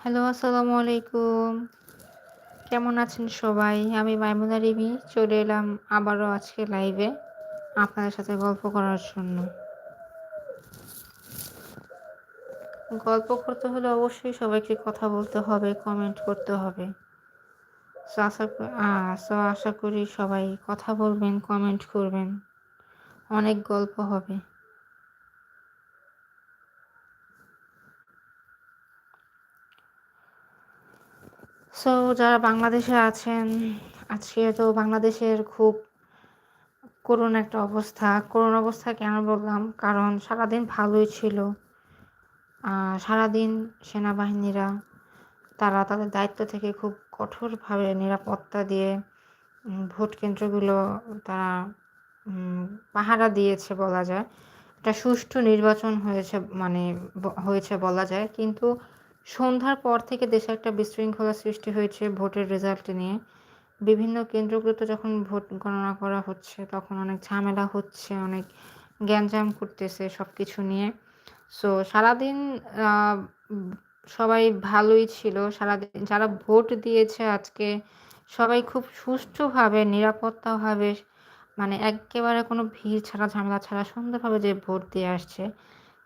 Hello, আসসালামু আলাইকুম। কেমন আছেন সবাই? আমি মাইমুনা রিমি, চলে এলাম আবারও আজকে লাইভে আপনাদের সাথে গল্প করার জন্য। গল্প করতে হলে অবশ্যই সবাইকে কথা বলতে হবে কমেন্ট করতে হবে। সো আশা সো আশা করি সবাই কথা বলবেন কমেন্ট করবেন। অনেক গল্প হবে। সো যারা বাংলাদেশে আছেন, আজকে তো বাংলাদেশের খুব করুণ একটা অবস্থা। করুণ অবস্থা কেন বললাম? কারণ সারাদিন ভালোই ছিল। সারাদিন সেনাবাহিনীরা, তারা তাদের দায়িত্ব থেকে খুব কঠোরভাবে নিরাপত্তা দিয়ে ভোট কেন্দ্রগুলো তারা পাহারা দিয়েছে বলা যায়। একটা সুষ্ঠু নির্বাচন হয়েছে মানে হয়েছে বলা যায়। কিন্তু সন্ধ্যার পর থেকে দেশে একটা বিশৃঙ্খলা সৃষ্টি হয়েছে ভোটের রেজাল্ট নিয়ে। বিভিন্ন কেন্দ্রগুলোতে যখন ভোট গণনা করা হচ্ছে, তখন অনেক ঝামেলা হচ্ছে, অনেক গ্যাঞ্জাম করতেছে সব কিছু নিয়ে। সো সারাদিন সবাই ভালোই ছিল। সারাদিন যারা ভোট দিয়েছে আজকে, সবাই খুব সুষ্ঠুভাবে, নিরাপত্তাভাবে মানে একেবারে কোনো ভিড় ছাড়া, ঝামেলা ছাড়া সুন্দরভাবে যে ভোট দিয়ে আসছে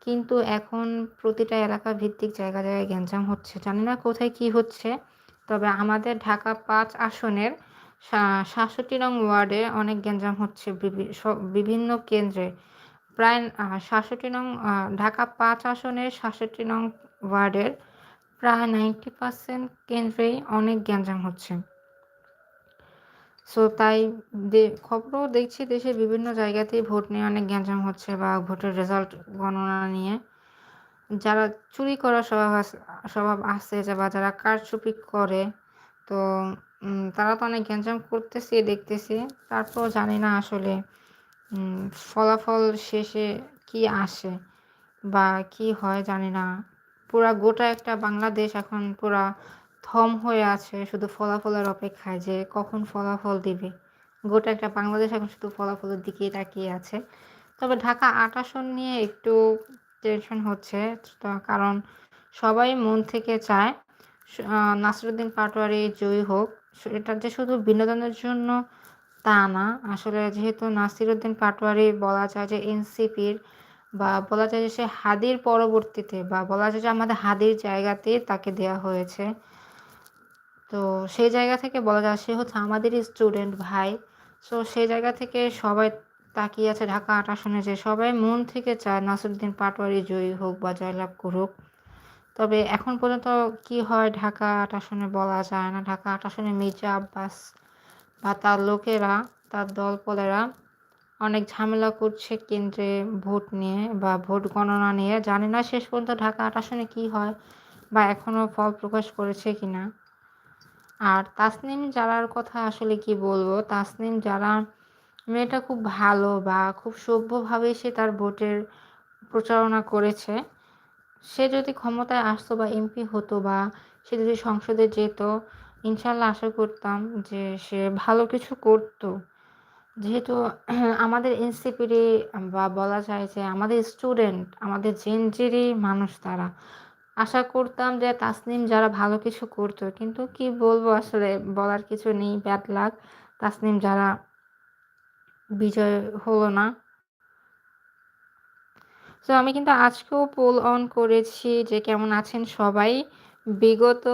কিন্তু এখন প্রতিটা এলাকা ভিত্তিক জায়গা জায়গায় গ্যাঞ্জাম হচ্ছে। জানি না কোথায় কি হচ্ছে, তবে আমাদের ঢাকা পাঁচ আসনের সাতষট্টি নং ওয়ার্ডে অনেক গ্যাঞ্জাম হচ্ছে বিভিন্ন কেন্দ্রে। প্রায় সাতষট্টি নং ঢাকা পাঁচ আসনের সাতষট্টি নং ওয়ার্ডের প্রায় নাইনটি পার্সেন্ট কেন্দ্রেই অনেক গ্যাঞ্জাম হচ্ছে। সো তাই খবরও দেখছি দেশের বিভিন্ন জায়গাতেই ভোট নিয়ে অনেক গ্যাঞ্জাম হচ্ছে বা ভোটের রেজাল্ট গণনা নিয়ে। যারা চুরি করার স্বভাব স্বভাব আছে বা যারা কারচুপি করে, তো তারা তো অনেক গ্যাঞ্জাম করতেছে, দেখতেছি। তারপর জানি না আসলে ফলাফল শেষে কি আসে বা কি হয় জানি না। পুরা গোটা একটা বাংলাদেশ এখন পুরা থম হয়ে আছে শুধু ফলাফলের অপেক্ষায় যে কখন ফলাফল দিবে। গোটা একটা বাংলাদেশ এখন শুধু ফলাফলের দিকেই তাকিয়ে আছে। তবে ঢাকা আট আসন নিয়ে একটু টেনশন হচ্ছে কারণ সবাই মন থেকে চায় নাসিরুদ্দিন পাটোয়ারি জয়ী হোক। এটা যে শুধু বিনোদনের জন্য তা না, আসলে যেহেতু নাসিরুদ্দিন পাটোয়ারি বলা যায় যে এনসিপির বা বলা যায় যে সে হাদির পরবর্তীতে বা বলা যায় যে আমাদের হাদির জায়গাতে তাকে দেয়া হয়েছে তো সেই জায়গা থেকে বলা যায় সে হচ্ছে আমাদেরই স্টুডেন্ট ভাই। সো সেই জায়গা থেকে সবাই তাকিয়ে আছে ঢাকা আট আসনে যে সবাই মন থেকে চায় নাসরুদ্দিন পাটোয়ারি জয়ী হোক বা জয়লাভ করুক। তবে এখন পর্যন্ত কি হয় ঢাকা আট আসনে বলা যায় না। ঢাকা আট আসনে মির্জা আব্বাস বা তার লোকেরা, তার দলপলেরা অনেক ঝামেলা করছে কেন্দ্রে ভোট নিয়ে বা ভোট গণনা নিয়ে। জানি না শেষ পর্যন্ত ঢাকা আট আসনে কী হয় বা এখনও ফল প্রকাশ করেছে কি না আর তাসনিম জারার কথা আসলে কি বলব? তাসনিম জারা মেয়েটা খুব ভালো বা খুব সভ্যভাবে সে তার ভোটের প্রচারণা করেছে। সে যদি ক্ষমতায় আসতো বা এমপি হতো বা সে যদি সংসদে যেত, ইনশাল্লাহ আশা করতাম যে সে ভালো কিছু করতো। যেহেতু আমাদের এনসিপিরই বা বলা যায় যে আমাদের স্টুডেন্ট, আমাদের জেনজিরই মানুষ তারা। আশা করতাম যে তাসনিম যারা ভালো কিছু করতো কিন্তু কি বলব আসলে বলার কিছু নেই ব্যাড লাগ তাসনিম যারা বিজয় হলো না। তো আমি কিন্তু আজকেও পোল অন করেছি যে কেমন আছেন সবাই। বিগত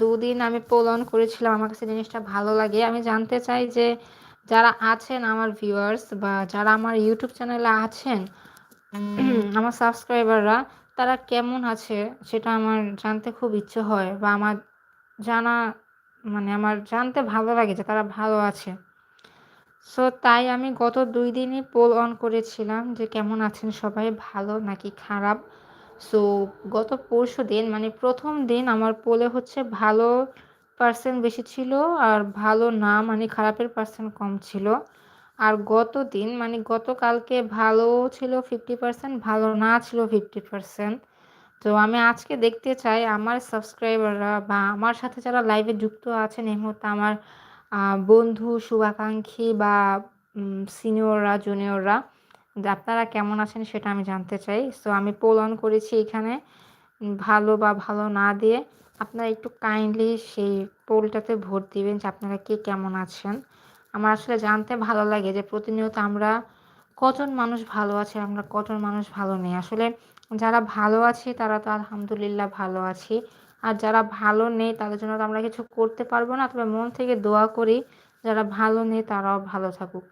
দুদিন আমি পোল অন করেছিলাম আমার কাছে জিনিসটা ভালো লাগে। আমি জানতে চাই যে যারা আছেন আমার ভিউয়ার্স বা যারা আমার ইউটিউব চ্যানেলে আছেন আমার সাবস্ক্রাইবাররা তারা কেমন আছে সেটা আমার জানতে খুব ইচ্ছে হয় বা আমার জানা মানে আমার জানতে ভালো লাগে যে তারা ভালো আছে। সো তাই আমি গত দুই দিনই পোল অন করেছিলাম যে কেমন আছেন সবাই, ভালো নাকি খারাপ? সো গত পরশু দিন মানে প্রথম দিন আমার পোলে হচ্ছে ভালো পার্সেন্ট বেশি ছিল আর ভালো না মানে খারাপের পার্সেন্ট কম ছিল। আর গত দিন মানে গতকালকে ভালো ছিল ফিফটি পার্সেন্ট ভালো না ছিল ফিফটি পার্সেন্ট তো আমি আজকে দেখতে চাই আমার সাবস্ক্রাইবাররা বা আমার সাথে যারা লাইভে যুক্ত আছেন, এই মুহূর্তে আমার বন্ধু, শুভাকাঙ্ক্ষী বা সিনিয়ররা জুনিয়ররা আপনারা কেমন আছেন সেটা আমি জানতে চাই। সো আমি পোল অন করেছি এখানে ভালো বা ভালো না দিয়ে। আপনারা একটু কাইন্ডলি সেই পোলটাতে ভোট দিবেন যে আপনারা কে কেমন আছেন। আমার আসলে জানতে ভালো লাগে যে প্রতিনিয়ত আমরা কজন মানুষ ভালো আছে আমরা কজন মানুষ ভালো নেই। আসলে যারা ভালো আছি, তারা তো আলহামদুলিল্লাহ ভালো আছি। আর যারা ভালো নেই, তাদের জন্য তো আমরা কিছু করতে পারব না। তবে মন থেকে দোয়া করি, যারা ভালো নেই, তারাও ভালো থাকুক।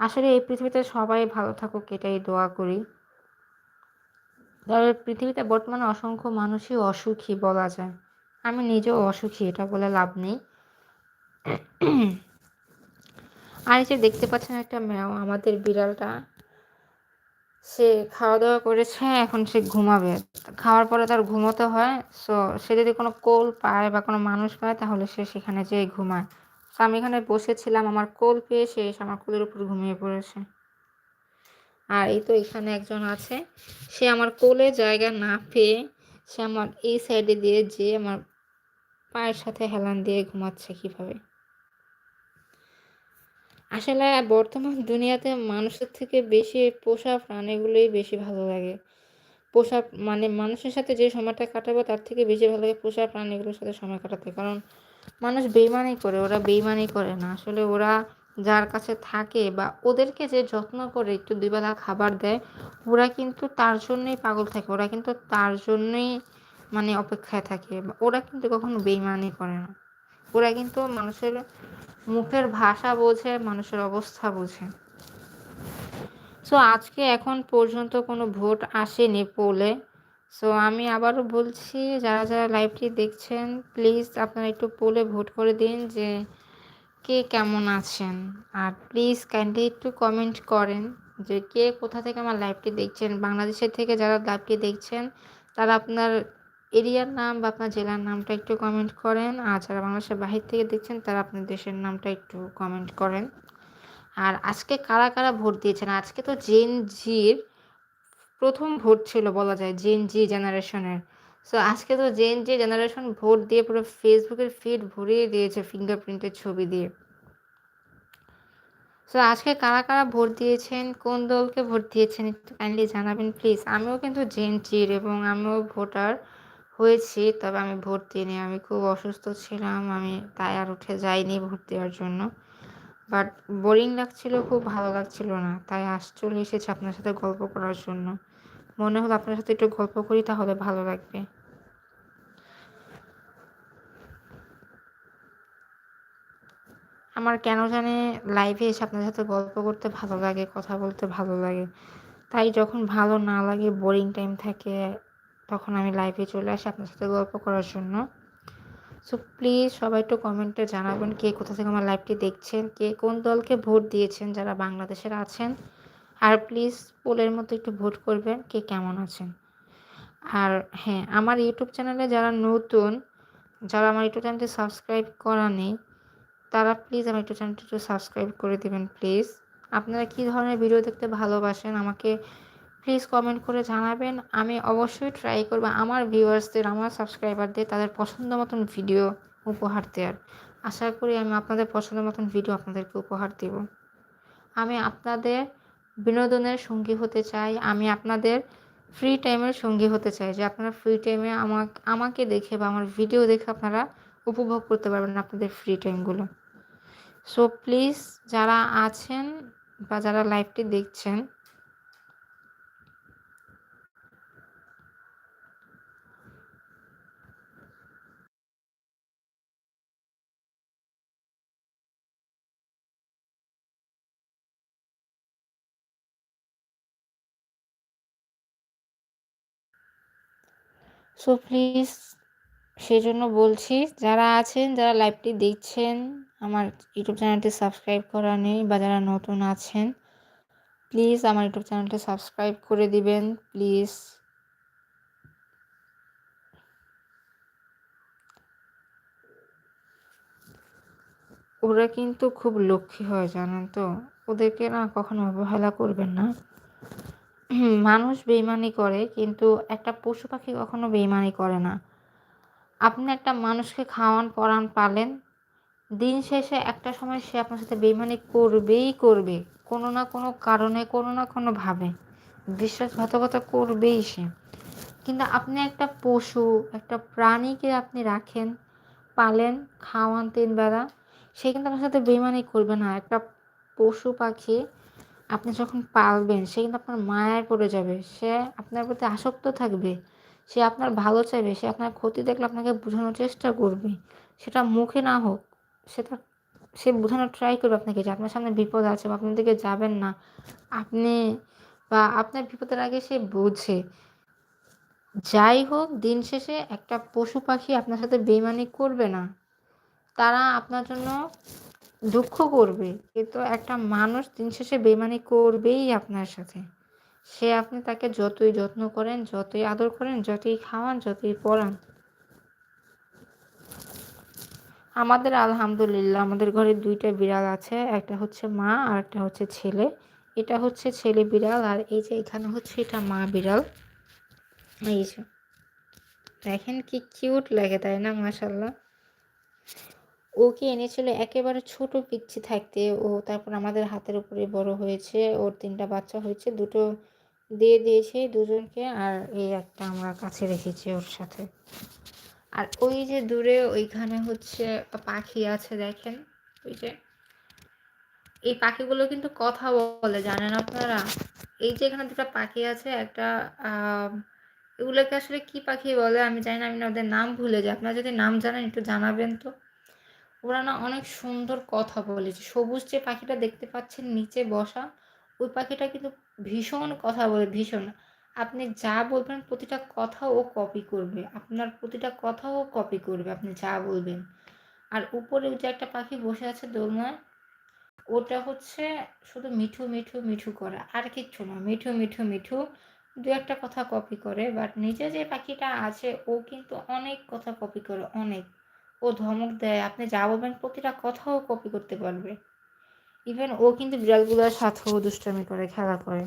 আসলে এই পৃথিবীতে সবাই ভালো থাকুক, এটাই দোয়া করি। তবে পৃথিবীতে বর্তমানে অসংখ্য মানুষই অসুখী বলা যায়। আমি নিজেও অসুখী, এটা বলে লাভ নেই। আর এই যে দেখতে পাচ্ছেন একটা ম্যাও, আমাদের বিড়ালটা। সে খাওয়া দাওয়া করেছে, এখন সে ঘুমাবে। খাওয়ার পরে তার ঘুমোতে হয় সো সে যদি কোনো কোল পায় বা কোনো মানুষ পায়, তাহলে সে সেখানে যেয়ে ঘুমায়। তো আমি এখানে বসেছিলাম, আমার কোল পেয়ে সে এসে আমার কোলের উপর ঘুমিয়ে পড়েছে। আর এই তো এখানে একজন আছে। সে আমার কোলে জায়গা না পেয়ে সে আমার এই সাইডে দিয়ে যে আমার পায়ের সাথে হেলান দিয়ে ঘুমাচ্ছে কীভাবে। আসলে বর্তমান দুনিয়াতে মানুষের থেকে বেশি পোষা প্রাণীগুলোই বেশি ভালো লাগে। পোষা মানে মানুষের সাথে যে সময়টা কাটাবো তার থেকে বেশি ভালো লাগে পোষা প্রাণীগুলোর সাথে সময় কাটাতে। কারণ মানুষ বেইমানি করে, ওরা বেইমানি করে না। আসলে ওরা যার কাছে থাকে বা ওদেরকে যে যত্ন করে একটু দুবেলা খাবার দেয়, ওরা কিন্তু তার জন্যই পাগল থাকে। ওরা কিন্তু তার জন্যই মানে অপেক্ষায় থাকে ওরা কিন্তু কখনো বেইমানি করে না। ওরা কিন্তু মানুষের মুখের ভাষা বোঝে, মানুষের অবস্থা বোঝে। সো আজকে এখন পর্যন্ত কোনো ভোট আসেনি পোলে। সো আমি আবারও বলছি, যারা যারা লাইভটি দেখছেন প্লিজ আপনারা একটু পোলে ভোট করে দিন যে কে কেমন আছেন। আর প্লিজ কাইন্ডলি একটু কমেন্ট করেন যে কে কোথা থেকে আমার লাইভটি দেখছেন। বাংলাদেশের থেকে যারা লাইভটি দেখছেন, তারা আপনার এরিয়ার নাম বা আপনার জেলার নামটা একটু কমেন্ট করেন। আর যারা বাংলাদেশের বাহির থেকে দেখছেন, তারা আপনার দেশের নামটা একটু কমেন্ট করেন। আর আজকে কারা কারা ভোট দিয়েছেন? আজকে তো জেন জির প্রথম ভোট ছিল বলা যায় জেন জি জেনারেশনের সো আজকে তো জেন জি জেনারেশন ভোট দিয়ে পুরো ফেসবুকের ফিড ভরিয়ে দিয়েছে ফিঙ্গারপ্রিন্টের ছবি দিয়ে। সো আজকে কারা কারা ভোট দিয়েছেন? কোন দলকে ভোট দিয়েছেন? একটু কাইন্ডলি জানাবেন প্লিজ আমিও কিন্তু জেন জির এবং আমিও ভোটার। হয়েছি, তবে আমি ভোট দিইনি আমি খুব অসুস্থ ছিলাম, আমি তাই আর উঠে যাইনি ভোট দেওয়ার জন্য। বাট বোরিং লাগছিল, খুব ভালো লাগছিল না। তাই আস চলে এসেছি আপনার সাথে গল্প করার জন্য। মনে হলো আপনার সাথে একটু গল্প করি, তাহলে ভালো লাগবে। আমার কেন জানে লাইভে এসে আপনার সাথে গল্প করতে ভালো লাগে, কথা বলতে ভালো লাগে। তাই যখন ভালো না লাগে বোরিং টাইম থাকে তখন আমি লাইভে চলে আসি আপনার সাথে গল্প করার জন্য। সো প্লিজ সবাই একটু কমেন্টে জানাবেন কে কোথা থেকে আমার লাইভটি দেখছেন, কে কোন দলকে ভোট দিয়েছেন, যারা বাংলাদেশের আছেন। আর প্লিজ পোলের মতো একটু ভোট করবেন, কে কেমন আছেন। আর হ্যাঁ আমার ইউটিউব চ্যানেলে যারা নতুন, যারা আমার ইউটিউব চ্যানেলটি সাবস্ক্রাইব করা নেই, তারা প্লিজ আমার ইউটিউব চ্যানেলটি একটু সাবস্ক্রাইব করে দেবেন প্লিজ আপনারা কী ধরনের ভিডিও দেখতে ভালোবাসেন? আমাকে প্লিজ কমেন্ট করে জানাবেন। আমি অবশ্যই ট্রাই করব আমার ভিউয়ার্সদের আমার সাবস্ক্রাইবারদের তাদের পছন্দ মতন ভিডিও উপহার দেওয়ার। আশা করি আমি আপনাদের পছন্দ মতন ভিডিও আপনাদেরকে উপহার দেব। আমি আপনাদের বিনোদনের সঙ্গী হতে চাই। আমি আপনাদের ফ্রি টাইমের সঙ্গী হতে চাই। যে আপনারা ফ্রি টাইমে আমাকে আমাকে দেখে বা আমার ভিডিও দেখে আপনারা উপভোগ করতে পারবেন আপনাদের ফ্রি টাইমগুলো সো প্লিজ যারা আছেন বা যারা লাইভটি দেখছেন সো প্লিজ সেই জন্য বলছি, যারা আছেন, যারা লাইভটি দেখছেন, আমার ইউটিউব চ্যানেলটি সাবস্ক্রাইব করা নেই বা যারা নতুন আছেন প্লিজ আমার ইউটিউব চ্যানেলটি সাবস্ক্রাইব করে দিবেন প্লিজ ওরা কিন্তু খুব লক্ষ্মী হয়, জানেন তো? ওদেরকে না কখনো অবহেলা করবেন না। মানুষ বেইমানি করে, কিন্তু একটা পশু পাখি কখনো বেইমানি করে না। আপনি একটা মানুষকে খাওয়ান, পরান, পালেন, দিন শেষে একটা সময় সে আপনার সাথে বেইমানি করবেই করবে, কোনো না কোনো কারণে, কোনো না কোনোভাবে বিশ্বাসঘাতকতা করবেই সে। কিন্তু আপনি একটা পশু, একটা প্রাণীকে আপনি রাখেন, পালেন, খাওয়ান তিন বেলা, সে কিন্তু আপনার সাথে বেইমানি করবে না। একটা পশু পাখি আপনি যখন পালবেন, সে কিন্তু আপনার মায়ায় পড়ে যাবে। সে আপনার প্রতি আসক্ত থাকবে। সে আপনার ভালো চাইবে। সে আপনার ক্ষতি দেখলে আপনাকে বোঝানোর চেষ্টা করবে। সেটা মুখে না হোক, সেটা, সে বোঝানোর ট্রাই করবে আপনাকে যে আপনার সামনে বিপদ আছে বা আপনার দিকে যাবেন না। আপনি বা আপনার বিপদের আগে সে বোঝে। যাই হোক, দিন শেষে একটা পশু পাখি আপনার সাথে বেইমানি করবে না। তারা আপনার জন্য দুঃখ করবে। কিন্তু একটা মানুষ দিন শেষে বেমানি করবেই আপনার সাথে। সে আপনি তাকে যতই যত্ন করেন, যতই আদর করেন, যতই খাওয়ান, যতই পড়ান। আমাদের আলহামদুলিল্লাহ, আমাদের ঘরে দুইটা বিড়াল আছে। একটা হচ্ছে মা, আর একটা হচ্ছে ছেলে। এটা হচ্ছে ছেলে বিড়াল, আর এই যে এখানে হচ্ছে এটা মা বিড়াল। এই যে। দেখেন কি কিউট লাগে, তাই না? মাসাল্লাহ ওকে এনেছিল একেবারে ছোট পিচ্ছি থাকতে। ও তারপর আমাদের হাতের উপরে বড় হয়েছে। ওর তিনটা বাচ্চা হয়েছে, দুটো দিয়ে দিয়েছে দুজনকে আর এই একটা আমরা কাছে রেখেছি ওর সাথে। আর ওই যে দূরে ওইখানে হচ্ছে পাখি আছে দেখেন, ওই যে। এই পাখিগুলো কিন্তু কথা বলে, জানেন আপনারা? এই যে এখানে দুটো পাখি আছে, একটা এগুলোকে আসলে কি পাখি বলে আমি জানি না, আমি ওদের নাম ভুলে যাই। আপনারা যদি নাম জানেন একটু জানাবেন তো। ওরা না অনেক সুন্দর কথা বলেছে। সবুজ যে পাখিটা দেখতে পাচ্ছেন নিচে বসা, ওই পাখিটা কিন্তু ভীষণ কথা বলে, ভীষণ। আপনি যা বলবেন প্রতিটা কথা ও কপি করবে। আপনার প্রতিটা কথা ও কপি করবে, আপনি যা বলবেন। আর উপরে যে একটা পাখি বসে আছে দোলনায়, ওটা হচ্ছে শুধু মিঠু মিঠু মিঠু করা, আর কিচ্ছু না। মিঠু মিঠু মিঠু দু একটা কথা কপি করে বাট নিচে যে পাখিটা আছে, ও কিন্তু অনেক কথা কপি করে, অনেক। ও ধমক দেয়, আপনি যা বলবেন প্রতিটা কথাও কপি করতে পারবে। ইভেন ও কিন্তু বিড়ালগুলোর সাথেও দুষ্টামি করে, খেলা করে।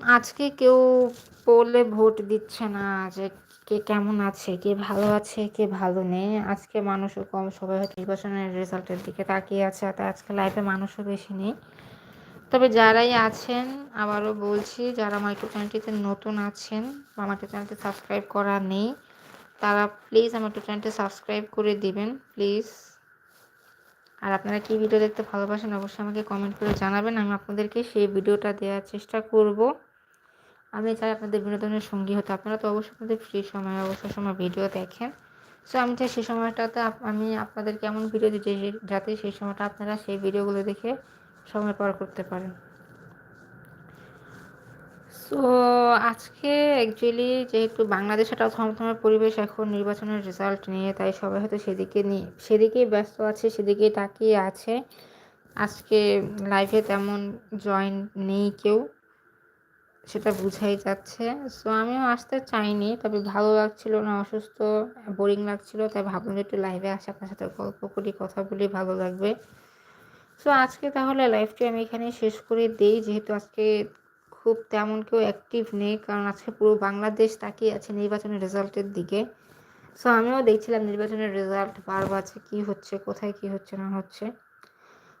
আজকে কেউ পড়লে ভোট দিচ্ছে না যে কে কেমন আছে, কে ভালো আছে, কে ভালো নেই। আজকে মানুষও কম, সবাই হয়তো নির্বাচনের রেজাল্টের দিকে তাকিয়ে আছে তাই আজকে লাইফে মানুষও বেশি নেই। তবে যারাই আছেন, আবারও বলছি, যারা আমার চ্যানেলটিতে নতুন আছেন বা আমার চ্যানেলটি সাবস্ক্রাইব করা নেই তারা প্লিজ আমার একটু চ্যানেলটি সাবস্ক্রাইব করে দিবেন প্লিজ আর আপনারা কী ভিডিও দেখতে ভালোবাসেন, অবশ্যই আমাকে কমেন্ট করে জানাবেন, আমি আপনাদেরকে সেই ভিডিওটা দেওয়ার চেষ্টা করব। আমি চাই আপনাদের বিনোদনের সঙ্গী হতে, আপনারা তো অবশ্যই আপনাদের ফ্রি সময়, অবসর সময় ভিডিও দেখেন। সো আমি চাই সেই সময়টাতে আমি আপনাদেরকে এমন ভিডিও দিতে যাতে সেই সময়টা আপনারা সেই ভিডিওগুলো দেখে সময় পার করতে পারেন। সো আজকে অ্যাকচুয়ালি যেহেতু বাংলাদেশ একটা থমথমের পরিবেশ, এখন নির্বাচনের রেজাল্ট নিয়ে, তাই সবাই হয়তো সেদিকে নিয়ে, সেদিকেই ব্যস্ত আছে, সেদিকেই তাকিয়ে আছে। আজকে লাইভে তেমন জয়েন নেই কেউ, সেটা বুঝাই যাচ্ছে। সো আমিও আসতে চাইনি, তবে ভালো লাগছিল না, অসুস্থ বোরিং লাগছিল, তাই ভাবলাম একটু লাইভে আসে, আপনার সাথে গল্প করি, কথা বলি, ভালো লাগবে। সো আজকে তাহলে লাইভটি আমি এখানে শেষ করে দিই, যেহেতু আজকে খুব তেমন কেউ অ্যাক্টিভ নেই, কারণ আজকে পুরো বাংলাদেশ তাকিয়ে আছে নির্বাচনের রেজাল্টের দিকে। সো আমিও দেখছিলাম নির্বাচনের রেজাল্ট বারবার কী হচ্ছে, কোথায় কী হচ্ছে, না হচ্ছে।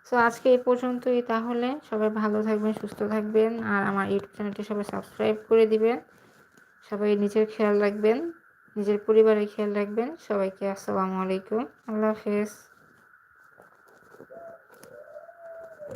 সো আজকে এই পর্যন্তই তাহলে। সবাই ভালো থাকবেন, সুস্থ থাকবেন, আর আমার ইউটিউব চ্যানেলটি সবাই সাবস্ক্রাইব করে দিবেন। সবাই নিজের খেয়াল রাখবেন, নিজের পরিবারের খেয়াল রাখবেন। সবাইকে আসসালামু আলাইকুম। আল্লাহ হাফেজ।